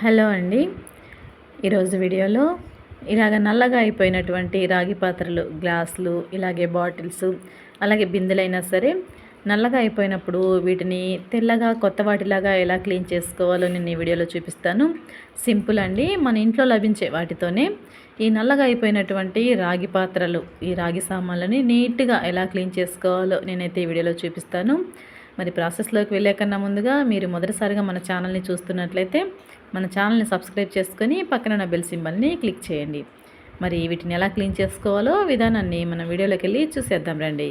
Hello అండి. ఈరోజు వీడియోలో ఇలాగ నల్లగా అయిపోయినటువంటి రాగి పాత్రలు గ్లాసులు ఇలాగే బాటిల్స్ అలాగే బిందెలైనా సరే నల్లగా అయిపోయినప్పుడు వీటిని తెల్లగా కొత్త వాటిలాగా ఎలా క్లీన్ చేసుకోవాలో నేను ఈ వీడియోలో చూపిస్తాను. సింపుల్ అండి. మన ఇంట్లో లభించే వాటితోనే ఈ నల్లగా అయిపోయినటువంటి రాగి పాత్రలు ఈ రాగి సామాన్లని నీట్గా ఎలా క్లీన్ చేసుకోవాలో నేనైతే ఈ వీడియోలో చూపిస్తాను. మరి ప్రాసెస్లోకి వెళ్ళేకన్నా ముందుగా మీరు మొదటిసారిగా మన ఛానల్ని చూస్తున్నట్లయితే మన ఛానల్ని సబ్స్క్రైబ్ చేసుకొని పక్కన ఉన్న బెల్ సింబల్ని క్లిక్ చేయండి. మరి వీటిని ఎలా క్లీన్ చేసుకోవాలో విధానాన్ని మన వీడియోలోకి వెళ్ళి చూసేద్దాం రండి.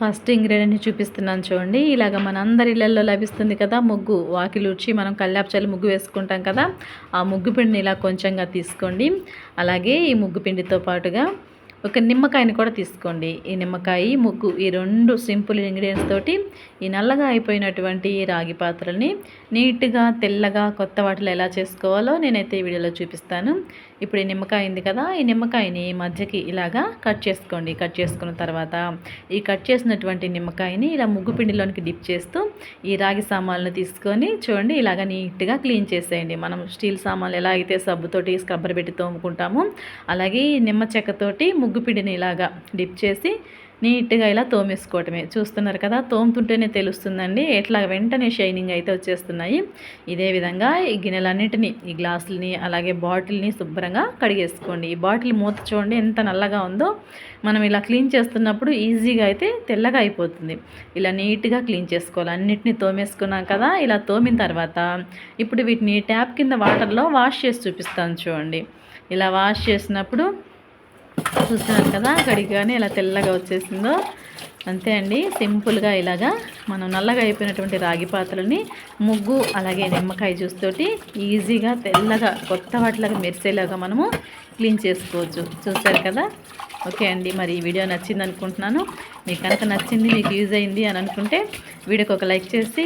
ఫస్ట్ ఇంగ్రీడియంట్ని చూపిస్తున్నాను చూడండి. ఇలాగ మన అందరి ఇళ్ళలో లభిస్తుంది కదా ముగ్గు. వాకిలుడ్చి మనం కల్లాప్చాలు ముగ్గు వేసుకుంటాం కదా ఆ ముగ్గు పిండిని ఇలా కొంచెంగా తీసుకోండి. అలాగే ఈ ముగ్గు పిండితో పాటుగా ఒక నిమ్మకాయని కూడా తీసుకోండి. ఈ నిమ్మకాయ ముగ్గు ఈ రెండు సింపుల్ ఇంగ్రీడియంట్స్ తోటి ఈ నల్లగా అయిపోయినటువంటి రాగి పాత్రల్ని నీట్గా తెల్లగా కొత్త వాటిలో ఎలా చేసుకోవాలో నేనైతే ఈ వీడియోలో చూపిస్తాను. ఇప్పుడు ఈ నిమ్మకాయ ఉంది కదా ఈ నిమ్మకాయని మధ్యకి ఇలాగా కట్ చేసుకోండి. కట్ చేసుకున్న తర్వాత ఈ కట్ చేసినటువంటి నిమ్మకాయని ఇలా ముగ్గు పిండిలోనికి డిప్ చేస్తూ ఈ రాగి సామాన్లు తీసుకొని చూడండి ఇలాగ నీట్గా క్లీన్ చేసేయండి. మనం స్టీల్ సామాన్లు ఎలా అయితే సబ్బుతోటి స్క్రబ్బర్ పెట్టి తోముకుంటామో అలాగే నిమ్మ చెక్కతోటి ముగ్గు పిండిని ఇలాగా డిప్ చేసి నీట్గా ఇలా తోమేసుకోవటమే. చూస్తున్నారు కదా తోముతుంటేనే తెలుస్తుందండి ఎట్లా వెంటనే షైనింగ్ అయితే వచ్చేస్తున్నాయి. ఇదే విధంగా ఈ గిన్నెలన్నింటినీ ఈ గ్లాసులని అలాగే బాటిల్ని శుభ్రంగా కడిగేసుకోండి. ఈ బాటిల్ మూత చూడండి ఎంత నల్లగా ఉందో. మనం ఇలా క్లీన్ చేస్తున్నప్పుడు ఈజీగా అయితే తెల్లగా అయిపోతుంది. ఇలా నీట్గా క్లీన్ చేసుకోవాలి. అన్నిటిని తోమేసుకున్నాం కదా ఇలా తోమిన తర్వాత ఇప్పుడు వీటిని ట్యాప్ కింద వాటర్లో వాష్ చేసి చూపిస్తాను చూడండి. ఇలా వాష్ చేసినప్పుడు చూస్తున్నారు కదా కడిగానే ఇలా తెల్లగా వచ్చేసిందో. అంతే అండి సింపుల్గా ఇలాగా మనం నల్లగా అయిపోయినటువంటి రాగి పాత్రలని ముగ్గు అలాగే నిమ్మకాయ జ్యూస్ తోటి ఈజీగా తెల్లగా కొత్త వాటిలాగా మెరిసేలాగా మనము క్లీన్ చేసుకోవచ్చు. చూసారు కదా? ఓకే అండి మరి ఈ వీడియో నచ్చింది అనుకుంటున్నాను. మీకు కనుక నచ్చింది మీకు యూజ్ అయింది అని అనుకుంటే వీడియోకి ఒక లైక్ చేసి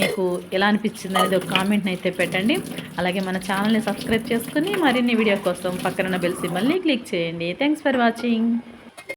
మీకు ఎలా అనిపించింది అనేది ఒక కామెంట్ని అయితే పెట్టండి. అలాగే మన ఛానల్ని సబ్స్క్రైబ్ చేసుకుని మరిన్ని వీడియో కోసం పక్కన బెల్ సింబల్ని క్లిక్ చేయండి. Thanks for watching.